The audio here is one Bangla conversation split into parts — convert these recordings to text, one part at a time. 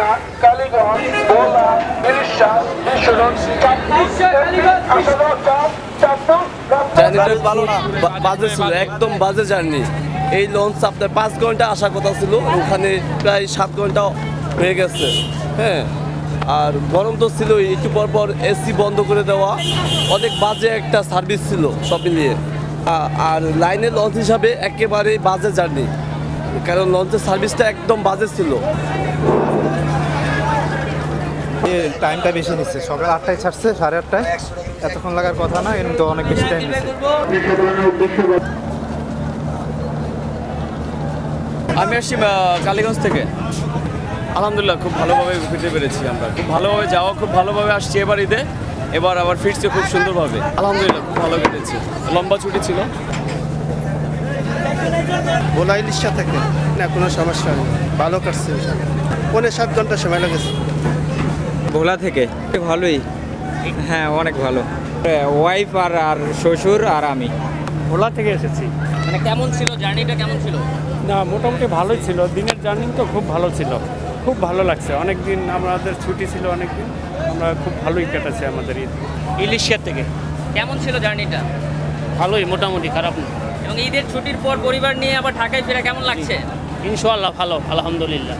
পাবনা কালীগঞ্জ ভোলা বিরিশা মিশরণ চাঁদপুর আসাদর চাঁদপুর জার্নিটা ভালো না বাজে ছিল একদম বাজে জার্নি। এই লঞ্চ আপনার পাঁচ ঘণ্টা আসার কথা ছিল ওখানে প্রায় সাত ঘণ্টা হয়ে গেছে হ্যাঁ। আর গরম তো ছিল একটু পর পর এসি বন্ধ করে দেওয়া অনেক বাজে একটা সার্ভিস ছিল সব মিলিয়ে। আর লাইনে লঞ্চ হিসাবে একেবারে বাজে জার্নি। কারণ লঞ্চের সার্ভিসটা একদম বাজে ছিল। টাইমটা বেশি নিচ্ছে। সকাল আটটায় ছাড়ছে সাড়ে আটটায়। এতক্ষণ লাগার কথা না কিন্তু অনেক বেশি টাইম নিচ্ছে। আমি আসছি কালীগঞ্জ থেকে। আলহামদুলিল্লাহ খুব ভালোভাবে ফিরতে পেরেছি আমরা। খুব ভালোভাবে যাওয়া খুব ভালোভাবে আসছি এবার ঈদে। এবার আবার ফিরছে খুব সুন্দরভাবে। আলহামদুলিল্লাহ খুব ভালো কেটেছে। লম্বা ছুটি ছিল। ভোলা ইলিশা থেকে না কোনো সমস্যা নেই। ভালো কাটছে পনেরো সাত ঘণ্টা সময় লেগেছে। ভোলা থেকে? ভালোই। হ্যাঁ অনেক ভালো। ওয়াইফ আর আর শ্বশুর আর আমি। ভোলা থেকে এসেছি। মানে কেমন ছিল? জার্নিটা কেমন ছিল? না মোটামুটি ভালোই ছিল। দিনের জার্নি তো খুব ভালো ছিল। খুব ভালো লাগছে। অনেক দিন আমাদের ছুটি ছিল অনেক দিন আমরা খুব ভালোই কেটেছে আমাদের ঈদ। ইলিশিয়া থেকে। কেমন ছিল জার্নিটা ভালোই মোটামুটি খারাপ না। এবং ঈদের ছুটির পর পরিবার নিয়ে আবার ঢাকায় ফেরা কেমন লাগছে? ইনশাল্লাহ ভালো আলহামদুলিল্লাহ।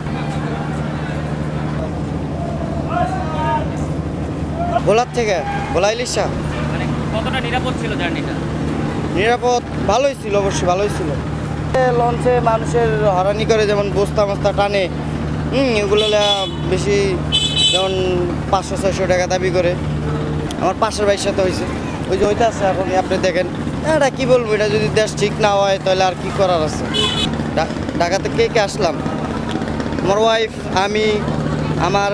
ভোলার থেকে ভোলা ইলিশা? মানে কতটা নিরাপদ ছিল জার্নিটা? নিরাপদ ভালোই ছিল অবশ্যই ভালোই ছিল। লঞ্চে মানুষের হরানি করে যেমন বস্তা মস্তা টানে হুম এগুলো বেশি যেমন পাঁচশো ছয়শো টাকা দাবি করে। আমার পাশের ভাইয়ের সাথে হয়েছে। ওই যে ওইটা আছে এখন আপনি দেখেন। এটা কি বলব এটা যদি দেশ ঠিক না হয় তাহলে আর কি করার আছে? ঢা- ঢাকাতে কে কে আসলাম? আমার ওয়াইফ আমি আমার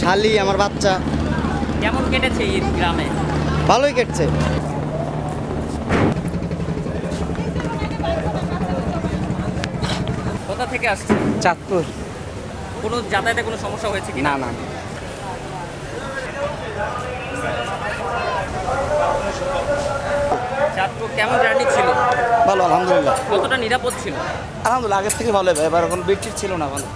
শালি আমার বাচ্চা। কেমন কেটেছে ঈদ গ্রামে? ভালোই কেটছে। কোথা থেকে আসছে? চাঁদপুর। কোনো যাতায়াতে কোনো সমস্যা হয়েছে কি না না। চাঁদপুর কেমন জার্নি ছিল? ভালো আলহামদুলিল্লাহ। কতটা নিরাপদ ছিল? আলহামদুলিল্লাহ আগের থেকে ভালো এবার এখন বেডশিট ছিল না ভালো